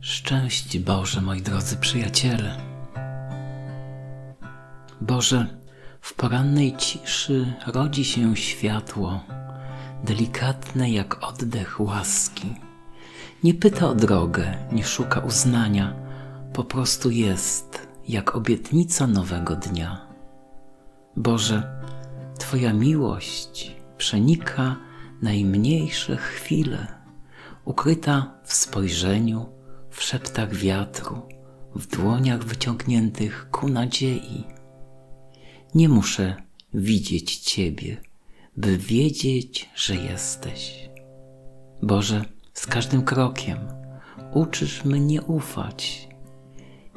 Szczęść Boże, moi drodzy przyjaciele. Boże, w porannej ciszy rodzi się światło, delikatne jak oddech łaski. Nie pyta o drogę, nie szuka uznania, po prostu jest, jak obietnica nowego dnia. Boże, Twoja miłość przenika najmniejsze chwile, ukryta w spojrzeniu, w szeptach wiatru, w dłoniach wyciągniętych ku nadziei. Nie muszę widzieć Ciebie, by wiedzieć, że jesteś. Boże, z każdym krokiem uczysz mnie ufać,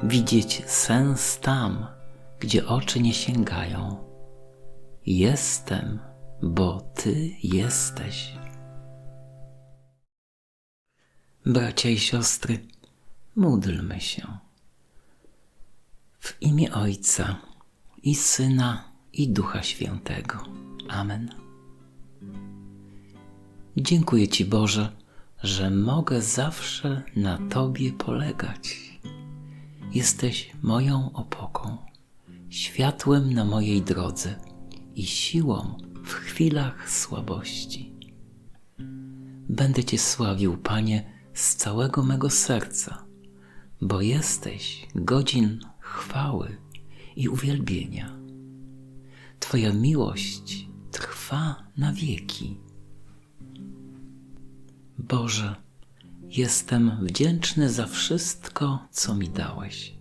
widzieć sens tam, gdzie oczy nie sięgają. Jestem, bo Ty jesteś. Bracia i siostry, módlmy się. W imię Ojca i Syna i Ducha Świętego. Amen. Dziękuję Ci, Boże, że mogę zawsze na Tobie polegać. Jesteś moją opoką, światłem na mojej drodze i siłą w chwilach słabości. Będę Cię sławił, Panie, z całego mego serca, bo jesteś godzin chwały i uwielbienia. Twoja miłość trwa na wieki. Boże, jestem wdzięczny za wszystko, co mi dałeś,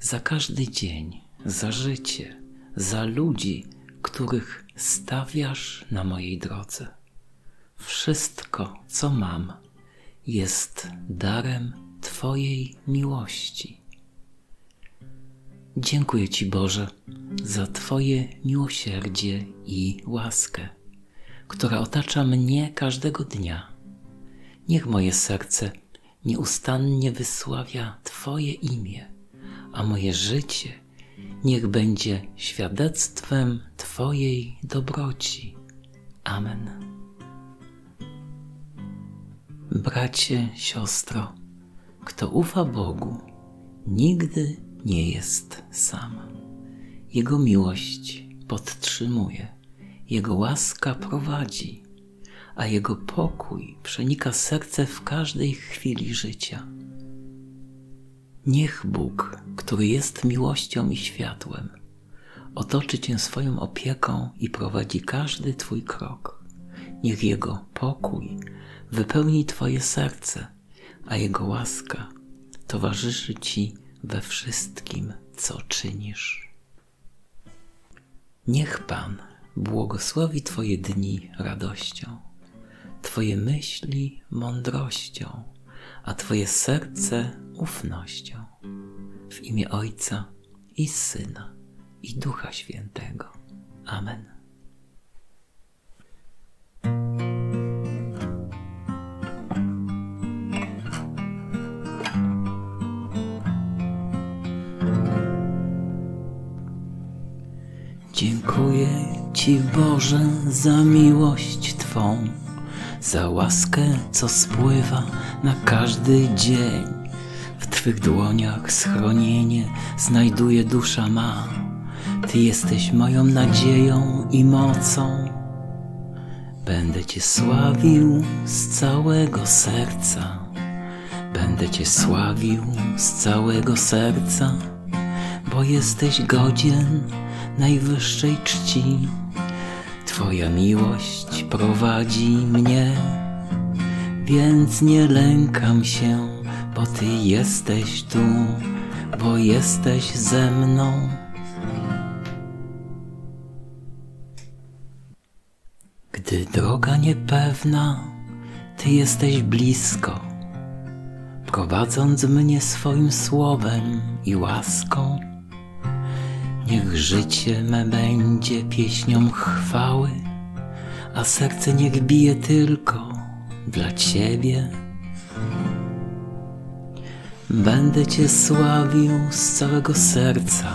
za każdy dzień, za życie, za ludzi, których stawiasz na mojej drodze. Wszystko, co mam, jest darem Twojej miłości. Dziękuję Ci, Boże, za Twoje miłosierdzie i łaskę, która otacza mnie każdego dnia. Niech moje serce nieustannie wysławia Twoje imię, a moje życie niech będzie świadectwem Twojej dobroci. Amen. Bracie, siostro, kto ufa Bogu, nigdy nie jest sam. Jego miłość podtrzymuje, Jego łaska prowadzi, a Jego pokój przenika serce w każdej chwili życia. Niech Bóg, który jest miłością i światłem, otoczy Cię swoją opieką i prowadzi każdy Twój krok. Niech Jego pokój wypełni Twoje serce, a Jego łaska towarzyszy Ci we wszystkim, co czynisz. Niech Pan błogosławi Twoje dni radością, Twoje myśli mądrością, a Twoje serce ufnością. W imię Ojca i Syna i Ducha Świętego. Amen. Dziękuję Ci Boże za miłość Twą, za łaskę, co spływa na każdy dzień. W Twych dłoniach schronienie znajduje dusza ma. Ty jesteś moją nadzieją i mocą. Będę Cię sławił z całego serca. Będę Cię sławił z całego serca, bo jesteś godzien najwyższej czci. Twoja miłość prowadzi mnie, więc nie lękam się, bo Ty jesteś tu, bo jesteś ze mną. Gdy droga niepewna, Ty jesteś blisko, prowadząc mnie swoim słowem i łaską. Niech życie me będzie pieśnią chwały, a serce niech bije tylko dla Ciebie. Będę Cię sławił z całego serca,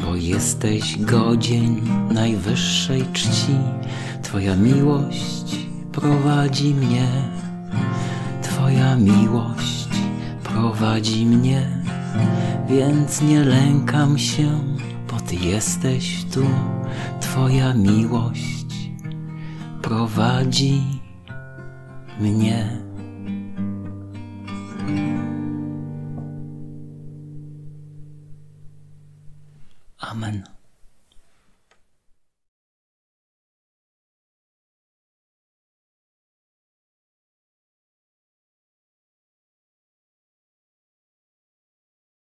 bo jesteś godzień najwyższej czci. Twoja miłość prowadzi mnie, Twoja miłość prowadzi mnie, więc nie lękam się, bo Ty jesteś tu, Twoja miłość prowadzi mnie.